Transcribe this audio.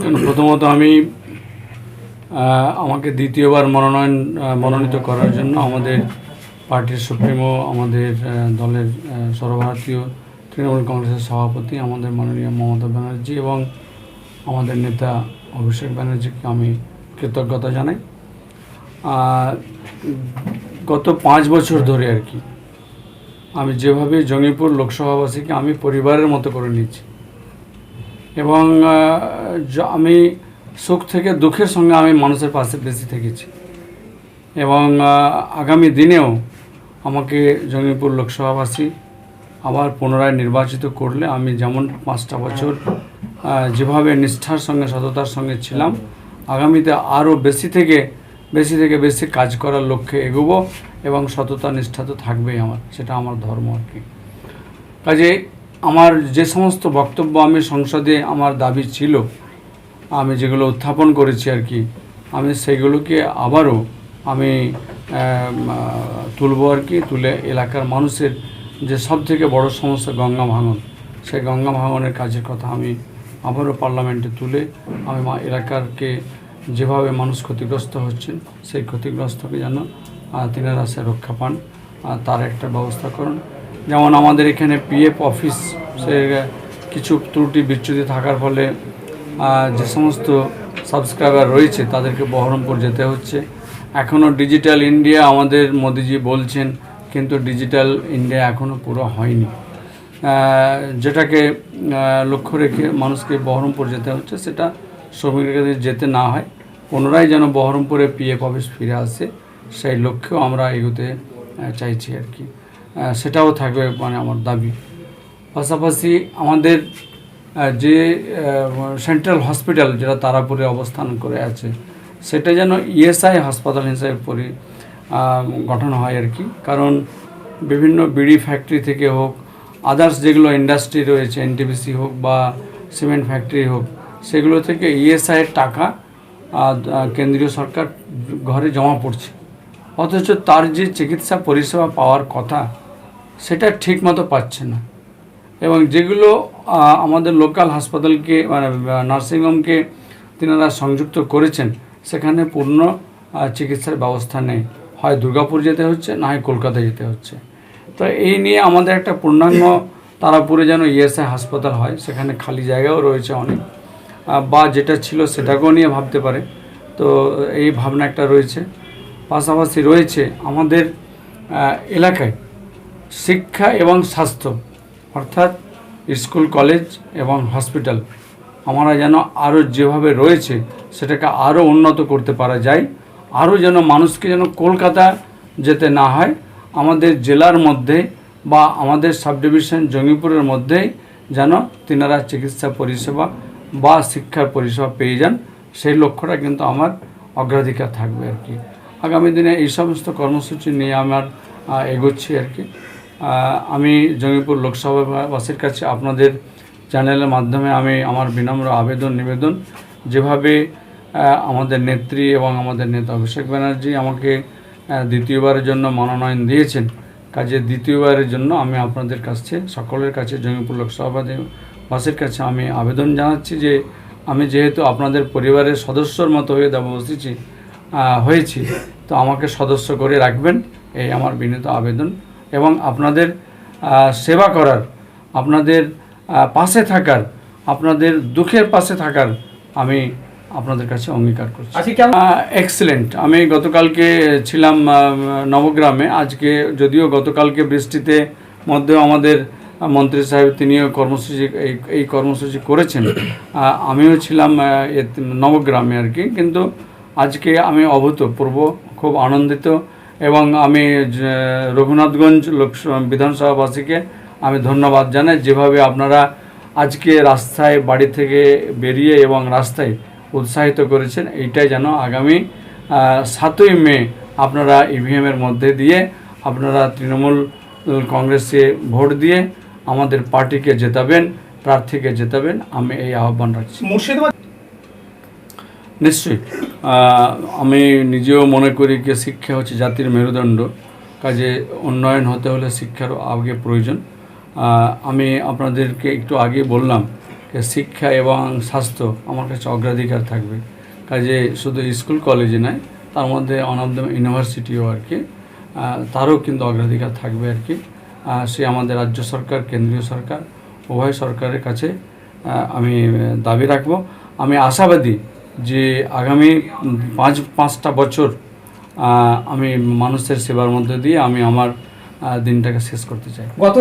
প্রথমত আমি আমাকে দ্বিতীয়বার মনোনয়ন মনোনীত করার জন্য আমাদের পার্টির সুপ্রিমো, আমাদের দলের সর্বভারতীয় তৃণমূল কংগ্রেসের সভাপতি, আমাদের মাননীয় মমতা ব্যানার্জি এবং আমাদের নেতা অভিষেক ব্যানার্জিকে আমি কৃতজ্ঞতা জানাই। গত পাঁচ বছর ধরে আর কি, আমি যেভাবে জঙ্গিপুর লোকসভাবাসীকে আমি পরিবারের মতো করে নিয়েছি এবং আমি সুখ থেকে দুঃখের সঙ্গে আমি মানুষের পাশে বেশি থেকেছি। এবং আগামী দিনেও আমাকে জঙ্গিপুর লোকসভাবাসী আবার পুনরায় নির্বাচিত করলে আমি যেমন পাঁচটা বছর যেভাবে নিষ্ঠার সঙ্গে, সততার সঙ্গে ছিলাম, আগামীতে আরও বেশি থেকে বেশি থেকে বেশি কাজ করার লক্ষ্যে এগোবো এবং সততা, নিষ্ঠা তো থাকবেই আমার, সেটা আমার ধর্ম আর কি। কাজে আমার যে সমস্ত বক্তব্য আমি সংসদে আমার দাবি ছিল, আমি যেগুলো উত্থাপন করেছি আর কি, আমি সেগুলোকে আবারও আমি তুলব আর কি, তুলে এলাকার মানুষের যে সব থেকে বড় সমস্যা গঙ্গা ভাঙন, সেই গঙ্গা ভাঙনের কাজের কথা আমি আবারও পার্লামেন্টে তুলে আমি এলাকারকে যেভাবে মানুষ ক্ষতিগ্রস্ত হচ্ছেন, সেই ক্ষতিগ্রস্তকে যেন তিনারা সে রক্ষা পান তার একটা ব্যবস্থা করুন। যেমন আমাদের এখানে পিএফ অফিস কিছু ত্রুটি বিচ্যুতি থাকার ফলে যে সমস্ত সাবস্ক্রাইবার রয়েছে তাদেরকে বহরমপুর যেতে হচ্ছে। এখনও ডিজিটাল ইন্ডিয়া আমাদের মোদিজি বলছেন, কিন্তু ডিজিটাল ইন্ডিয়া এখনও পুরো হয়নি। যেটাকে লক্ষ্য রেখে মানুষকে বহরমপুর যেতে হচ্ছে, সেটা শ্রমিকদের যেতে না হয়। পুনরায় যেন বহরমপুরে পিএফ অফিস ফিরে আসে, সেই লক্ষ্যেও আমরা এগোতে চাইছি আর কি। সেটাও থাকবে মানে আমার দাবি। পাশাপাশি আমাদের যে সেন্ট্রাল হসপিটাল যেটা তারাপুরে অবস্থান করে আছে, সেটা যেন ইএসআই হাসপাতাল হিসেবে পরি গঠন হয় আর কি। কারণ বিভিন্ন বিড়ি ফ্যাক্টরি থেকে হোক, আদার্স যেগুলো ইন্ডাস্ট্রি রয়েছে, এনটিপিসি হোক বা সিমেন্ট ফ্যাক্টরি হোক, সেগুলো থেকে ইএসআইয়ের টাকা কেন্দ্রীয় সরকার ঘরে জমা পড়ছে। অথচ তার যে চিকিৎসা পরিষেবা পাওয়ার কথা সেটা ঠিক মতো পাচ্ছে না। এবং যেগুলো আমাদের লোকাল হাসপাতালকে মানে নার্সিংহোমকে তিনারা সংযুক্ত করেছেন, সেখানে পূর্ণ চিকিৎসার ব্যবস্থা নেই। হয় দুর্গাপুর যেতে হচ্ছে, না হয় কলকাতা যেতে হচ্ছে। তো এই নিয়ে আমাদের একটা পূর্ণাঙ্গ তারাপুরে যেন ইএসআই হাসপাতাল হয়, সেখানে খালি জায়গাও রয়েছে অনেক। বা যেটা ছিল সেটাকেও নিয়ে ভাবতে পারে। তো এই ভাবনা একটা রয়েছে। পাশাপাশি রয়েছে আমাদের এলাকায় শিক্ষা এবং স্বাস্থ্য, অর্থাৎ স্কুল, কলেজ এবং হসপিটাল, আমরা যেন আরও যেভাবে রয়েছে সেটাকে আরও উন্নত করতে পারা যায় আরও যেন মানুষকে যেন কলকাতা যেতে না হয়, আমাদের জেলার মধ্যে বা আমাদের সাব ডিভিশন জঙ্গিপুরের মধ্যেই যেন তিনারা চিকিৎসা পরিষেবা বা শিক্ষার পরিষেবা পেয়ে যান, সেই লক্ষ্যটা কিন্তু আমার অগ্রাধিকার থাকবে আর কি। আগামী দিনে এই সমস্ত কর্মসূচি নিয়ে আমার এগোচ্ছি আর কি। আমি জঙ্গিপুর লোকসভাবাসীর কাছে আপনাদের চ্যানেলের মাধ্যমে আমি আমার বিনম্র আবেদন, নিবেদন, যেভাবে আমাদের নেত্রী এবং আমাদের নেতা অভিষেক ব্যানার্জি আমাকে দ্বিতীয়বারের জন্য মনোনয়ন দিয়েছেন, কাজে দ্বিতীয়বারের জন্য আমি আপনাদের কাছে, সকলের কাছে জঙ্গিপুর লোকসভাবাসীর কাছে আমি আবেদন জানাচ্ছি যে আমি যেহেতু আপনাদের পরিবারের সদস্যর মতো হয়ে দেবো, বসেছি হয়েছি, তো আমাকে সদস্য করে রাখবেন, এই আমার বিনীত আবেদন। এবং আপনাদের সেবা করার আপনাদের পাশে থাকার আপনাদের দুঃখের পাশে থাকার আমি আপনাদের কাছে অঙ্গীকার করছি। আজকে এক্সেলেন্ট আমি গতকালকে ছিলাম নবগ্রামে। আজকে যদিও গতকালকে বৃষ্টিতে মধ্যেও আমাদের মন্ত্রী সাহেব তিনিও কর্মসূচি এই এই কর্মসূচি করেছেন। আমিও ছিলাম নবগ্রামে আর কি। কিন্তু আজকে আমি অভূতপূর্ব খুব আনন্দিত এবং আমি রঘুনাথগঞ্জ লোক বিধানসভাবাসীকে আমি ধন্যবাদ জানাই। যেভাবে আপনারা আজকে রাস্তায় বাড়ি থেকে বেরিয়ে এবং রাস্তায় উৎসাহিত করেছেন, এইটাই যেন আগামী সাতই মে আপনারা ইভিএমের মধ্যে দিয়ে আপনারা তৃণমূল কংগ্রেসে ভোট দিয়ে আমাদের পার্টিকে জেতাবেন, প্রার্থীকে জেতাবেন, আমি এই আহ্বান রাখছি। মুর্শিদাবাদ নিশ্চয়ই। আমি নিজেও মনে করি যে শিক্ষা হচ্ছে জাতির মেরুদণ্ড। কাজে উন্নয়ন হতে হলে শিক্ষারও আগে প্রয়োজন। আমি আপনাদেরকে একটু আগে বললাম যে শিক্ষা এবং স্বাস্থ্য আমার কাছে অগ্রাধিকার থাকবে। কাজে শুধু স্কুল, কলেজে নয়, তার মধ্যে অন অফ দ্য ইউনিভার্সিটিও আর কি। তারও কিন্তু অগ্রাধিকার থাকবে আর কি। সে আমাদের রাজ্য সরকার, কেন্দ্রীয় সরকার, উভয় সরকারের কাছে আমি দাবি রাখব। আমি আশাবাদী যে আগামী পাঁচ, পাঁচটা বছর আমি মানুষের সেবার মধ্যে দিয়ে আমি আমার দিনটাকে শেষ করতে চাই। গত